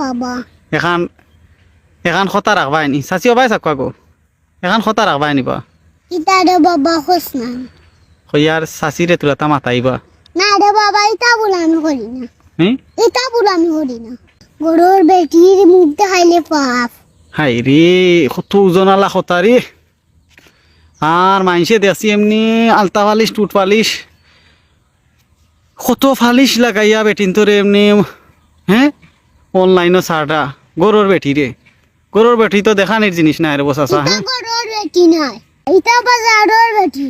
বাবা। এখান এখান খতা রাখবাই নি। চাচি অবাই চাকুয়া গো এখান খতা রাখবাই নিবা ইতা রে বাবা খোস না। হইয়ার চাচিরে তোলাতা মাতাইবা না রে বাবা ইতা বলে আমি করি না। হুম ইতা বলে আমি করি না। গরুর বেটির মুখ দেখাইলে পাপ। হাই রে কত ওজন আলা খতা রে আর মাইনসে দেখছি এমনি আলতা পালিশ টুট পালিশ কত ফালিশ লাগাইয়া বেটিন তোরে এমনি হ্যাঁ অনলাইনও সারটা গরুর বেটি রে। গরুর বেটি তো দেখানির জিনিস না রে বসাসা ইতা হ্যাঁ? গরুর বেটি নাই। ইতা বাজারের বেটি।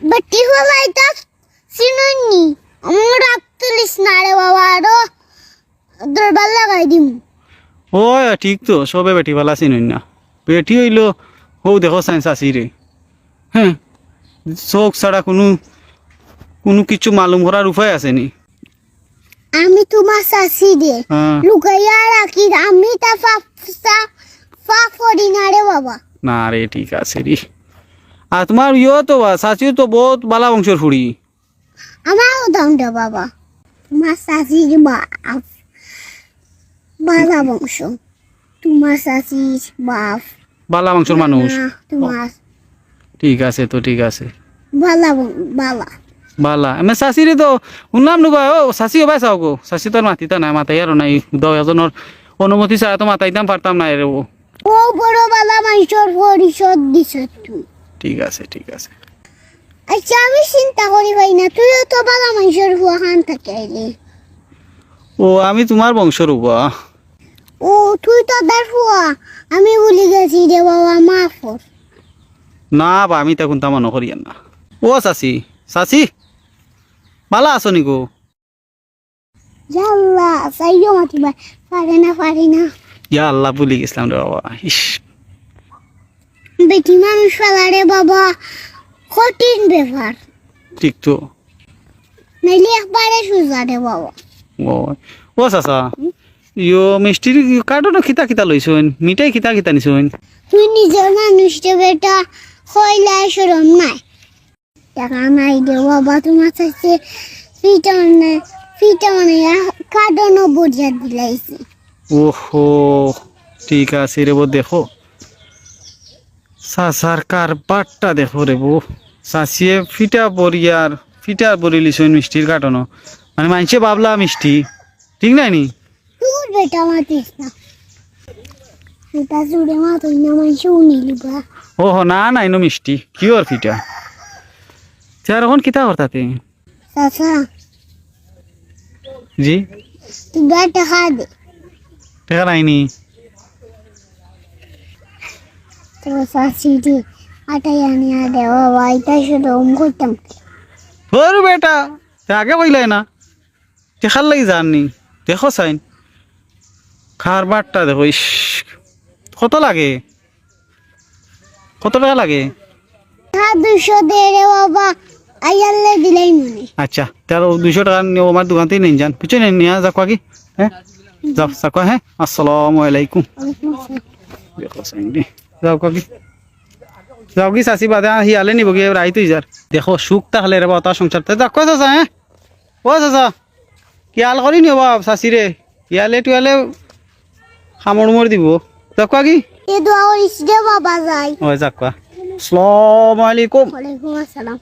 বেটি হলা ইতা চিনুননি। আমার রাগ তুলিস না রে বাবা আরও দরবার লাগাই দিম। ও ঠিক তো সবে বেটি চিনুন না। বেটি হইল হৌ দেখো সাইন্স আসি রে। হ্যাঁ? চোখ ছাড়া কোনো কোনো কিছু মালুম করার উপায় আছে নি। আমি তোমার শাশি দে হ্যাঁ। লুকাইয়া রাখি আমি তা পাপ করি না রে বাবা। না রে ঠিক আছে রে। আর তোমার ইয়ে তো চাচিও তো বহুত বালা বংশর ফুড়ি। আমারও দাম দে বাবা। তোমার শাশির বাপ বালা বংশ। তোমার শাশির বাপ বালা বংশর মানুষ। তোমার ঠিক আছে তো ঠিক আছে। বালা বালা। বালা। আমি চাচি রে তো শুনলাম নুবা ও চাচি হবাই চাও গো চাচি তোর মাতিতা নাই মাতাই আর নাই। দহ এজনের অনুমতি ছাড়া তো মাতাইতাম পারতাম না রে ও বড় বালা মানুষের পরিষদ দিছ তুই ঠিক আছে ঠিক আছে। আচ্ছা আমি চিন্তা করি ভাই না তুইও তো বালা মানুষের হুয়া খান থাকে আইলে ও আমি তোমার বংশর ও তুই তো হুয়া আমি ভুলে গেছি রে বাবা মাফ না বা আমি তখন তামা নকরিয়ান না। ও চাচি চাচি। বালা আছো নি গো জাল্লা চাইও মাতিবা পারে না পারে না। ইয়া আল্লাহ ভুলি গেছিলাম রে বাবা ইস। বেটি মানুষ ফেলা রে বাবা কঠিন ব্যাপার। ঠিক তো। নাইলে একবারে সোজা রে বাবা। ও ও চাচা ইয়ো মিষ্টির কার্টনও খিতা খিতা লইছইন মিঠাই খিতা খিতা নিছইন তুই নিজের মানুষ বেটা নাই। ফিটা মানে ফিটা মানে কার্ডনও বুঝিয়া দিলাইছি ওহো ঠিক আছে রে বো দেখো। চাচার কারবারটা দেখো রে বো চাচিয়ে ফিটা বরিয়ার ফিটা বরি লিছইন মিষ্টির কার্টনও মানে মানছে বাবলা মিষ্টি। ঠিক নাই নি? তোর বেটা মাতিস না এটা জুড়ে মাতুই না মানুষ উনিলি বা। ওহো না না ইনো মিষ্টি। কি ওর ফিটা? চার এখন কিতা চাচা। জি। তুই দে। দেখা নাইনি চাচি দি শুধু ওম করতাম। ওর বেটা তে আগে কইলাই না। দেখার লাগি জাননি দেখো চাইন খার বারটা দেখো ইস কত লাগে? কত টাকা লাগে? দুশো বাবা। আইয়ালে দিলাই মনে আচ্ছা তাহলে দুশো টাকা নিয়ে আমার দোকান থেকে নিয়ে যান বুঝছো নিয়ে যাকো কি হ্যাঁ যাও যাকো হ্যাঁ আসসালামু আলাইকুম দেখো চাইন দে যাও কি যাও কি চাচি বাদে হিয়ালে নিব কি রাই তুই যার দেখো সুখ তাহলে রে বাবা তার সংসার তে যাকো চাচা হ্যাঁ ও চাচা কিয়াল কৰি নিব চাচিৰে ইয়ালে টুয়ালে সামৰ মোৰ দিব যাকোৱা কি এ দোয়া করিস রে বাবা যাই হয় যাকোৱা আসসালামু আলাইকুম ওয়ালাইকুম আসসালাম